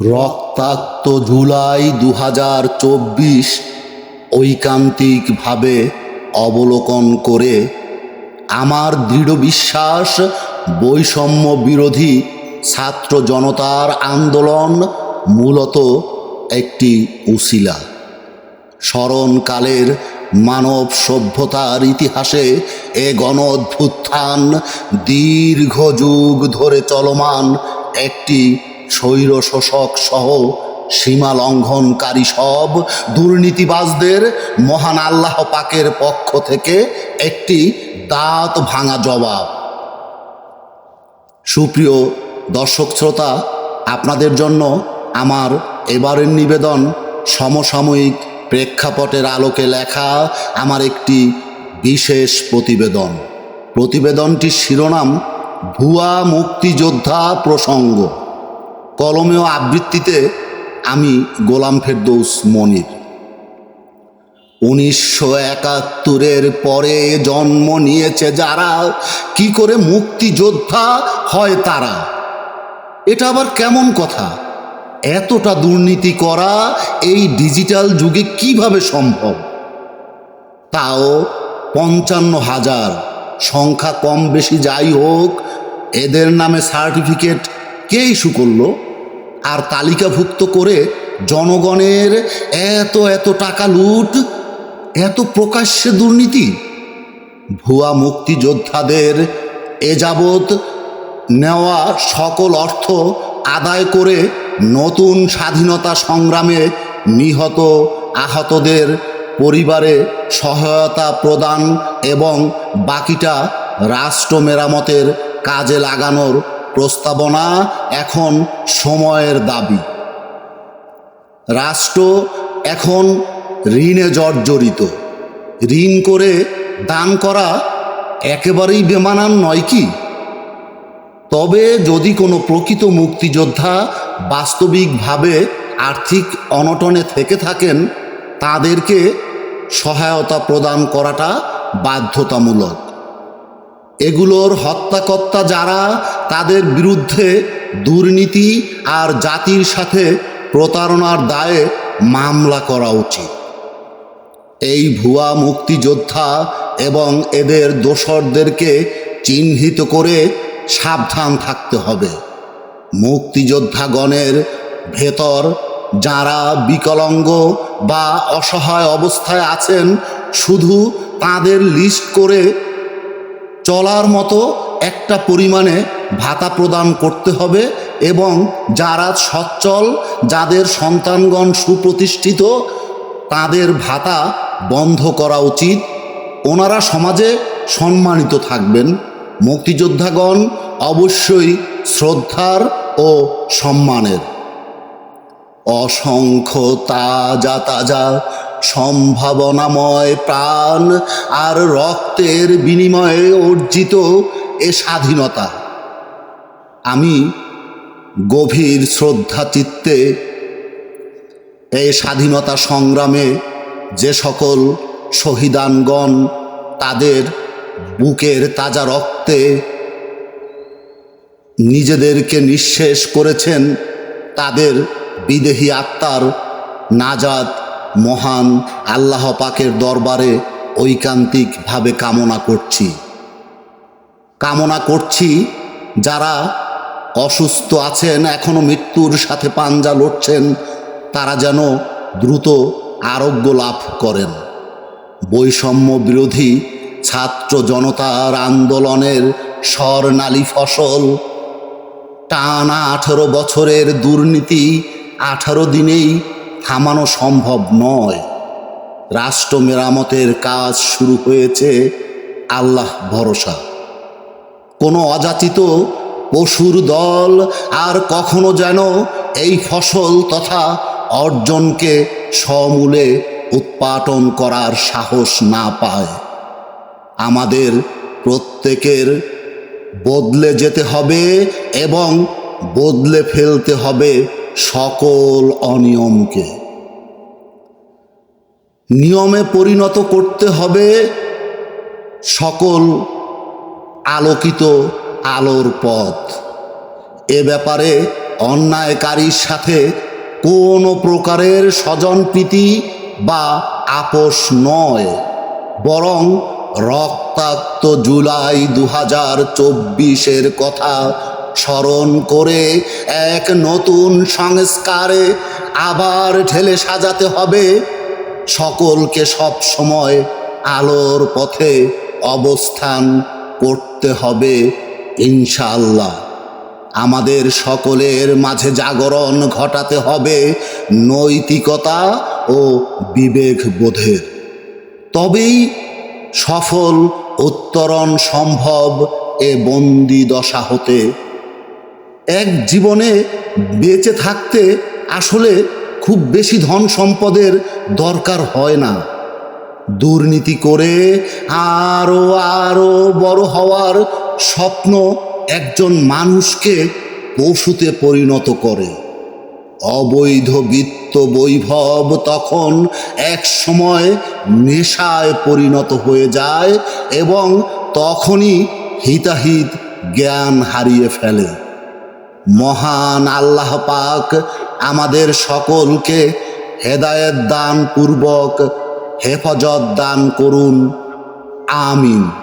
রক্তাক্ত জুলাই দু হাজার চব্বিশ ঐকান্তিকভাবে অবলোকন করে আমার দৃঢ় বিশ্বাস বৈষম্য বিরোধী ছাত্র জনতার আন্দোলন মূলত একটি উশিলা স্মরণকালের মানব সভ্যতার ইতিহাসে এ গণ অভ্যুত্থান দীর্ঘ যুগ ধরে চলমান একটি স্বৈর শোষক সহ সীমা লঙ্ঘনকারী সব দুর্নীতিবাজদের মহান আল্লাহ পাকের পক্ষ থেকে একটি দাঁত ভাঙা জবাব। সুপ্রিয় দর্শক শ্রোতা, আপনাদের জন্য আমার এবারের নিবেদন সমসাময়িক প্রেক্ষাপটের আলোকে লেখা আমার একটি বিশেষ প্রতিবেদন। প্রতিবেদনটির শিরোনাম ভুয়া মুক্তিযোদ্ধা প্রসঙ্গ। কলমেও আবৃত্তিতে আমি গোলাম ফেরদৌস মনির। উনিশশো একাত্তরের পরে জন্ম নিয়েছে যারা, কি করে মুক্তিযোদ্ধা হয় তারা? এটা আবার কেমন কথা? এতটা দুর্নীতি করা এই ডিজিটাল যুগে কীভাবে সম্ভব? তাও পঞ্চান্ন হাজার। সংখ্যা কম বেশি যাই হোক, এদের নামে সার্টিফিকেট কে ইস্যু করল? আর তালিকাভুক্ত করে জনগণের এত এত টাকা লুট, এত প্রকাশ্যে দুর্নীতি, ভুয়া মুক্তিযোদ্ধাদের এ যাবৎ নেওয়া সকল অর্থ আদায় করে নতুন স্বাধীনতা সংগ্রামে নিহত আহতদের পরিবারে সহায়তা প্রদান এবং বাকিটা রাষ্ট্র মেরামতের কাজে লাগানোর প্রস্তাবনা এখন সময়ের দাবি। রাষ্ট্র এখন ঋণে জর্জরিত। ঋণ করে দান করা একেবারেই বেমানান নয় কি? তবে যদি কোনো প্রকৃত মুক্তিযোদ্ধা বাস্তবিকভাবে আর্থিক অনটনে থেকে থাকেন, তাদেরকে সহায়তা প্রদান করাটা বাধ্যতামূলক। এগুলোর হত্যাকর্তা যারা, তাদের বিরুদ্ধে দুর্নীতি আর জাতির সাথে প্রতারণার দায়ে মামলা করা উচিত। এই ভুয়া মুক্তিযোদ্ধা এবং এদের দোসরদেরকে চিহ্নিত করে সাবধান থাকতে হবে। মুক্তিযোদ্ধাগণের ভেতর যারা বিকলাঙ্গ বা অসহায় অবস্থায় আছেন, শুধু তাদের লিস্ট করে চলার মতো একটা পরিমাণে ভাতা প্রদান করতে হবে এবং যারা সচ্ছল, যাদের সন্তানগণ সুপ্রতিষ্ঠিত, তাদের ভাতা বন্ধ করা উচিত। ওনারা সমাজে সম্মানিত থাকবেন। মুক্তিযোদ্ধাগণ অবশ্যই শ্রদ্ধার ও সম্মানের। অসংখ্য তাজা তাজা সম্ভাবনাময় প্রাণ আর রক্তের বিনিময়ে অর্জিত এ স্বাধীনতা। আমি গভীর শ্রদ্ধা চিত্তে এই স্বাধীনতা সংগ্রামে যে সকল শহীদানগণ তাদের বুকের তাজা রক্তে নিজেদেরকে নিঃশেষ করেছেন, তাদের বিদেহী আত্মার নাজাত মহান আল্লাহ পাকের দরবারে ঐকান্তিকভাবে কামনা করছি। কামনা করছি যারা অসুস্থ আছেন এখনও মৃত্যুর সাথে পাঞ্জা লড়ছেন, তারা যেন দ্রুত আরোগ্য লাভ করেন। বৈষম্য বিরোধী ছাত্র জনতার আন্দোলনের স্বর্ণালী ফসল। টানা আঠারো বছরের দুর্নীতি আঠারো দিনেই থামানো সম্ভব নয়। রাষ্ট্র মেরামতের কাজ শুরু হয়েছে আল্লাহ ভরসা। কোনো অযাচিত পশুর দল আর কখনো যেন এই ফসল তথা অর্জনকে সমূলে উৎপাটন করার সাহস না পায়। আমাদের প্রত্যেকের বদলে যেতে হবে এবং বদলে ফেলতে হবে সকল অনিয়মকে। নিয়মে পরিণত করতে হবে সকল আলোকিত আলোর পথ। এ ব্যাপারে অন্যায়কারীর সাথে কোনো প্রকারের স্বজনপ্রীতি বা আপোষ নয়, বরং রক্তাক্ত জুলাই দু হাজার চব্বিশের কথা স্মরণ করে এক নতুন সংস্কারে আবার ঢেলে সাজাতে হবে। সকলকে সব সময় আলোর পথে অবস্থান করতে হবে, ইনশাআল্লাহ। আমাদের সকলের মাঝে জাগরণ ঘটাতে হবে নৈতিকতা ও বিবেক বোধের তবেই সফল উত্তরণ সম্ভব এ বন্দি দশা হতে। এক জীবনে বেঁচে থাকতে আসলে খুব বেশি ধন সম্পদের দরকার হয় না। দুর্নীতি করে আরও আরও বড় হওয়ার স্বপ্ন একজন মানুষকে পশুতে পরিণত করে। অবৈধ বিত্ত বৈভব তখন এক সময় নেশায় পরিণত হয়ে যায় এবং তখনই হিতাহিত জ্ঞান হারিয়ে ফেলে। মহান আল্লাহ পাক আমাদের সকলকে হেদায়ত দান পূর্বক হেফাজত দান করুন। আমিন।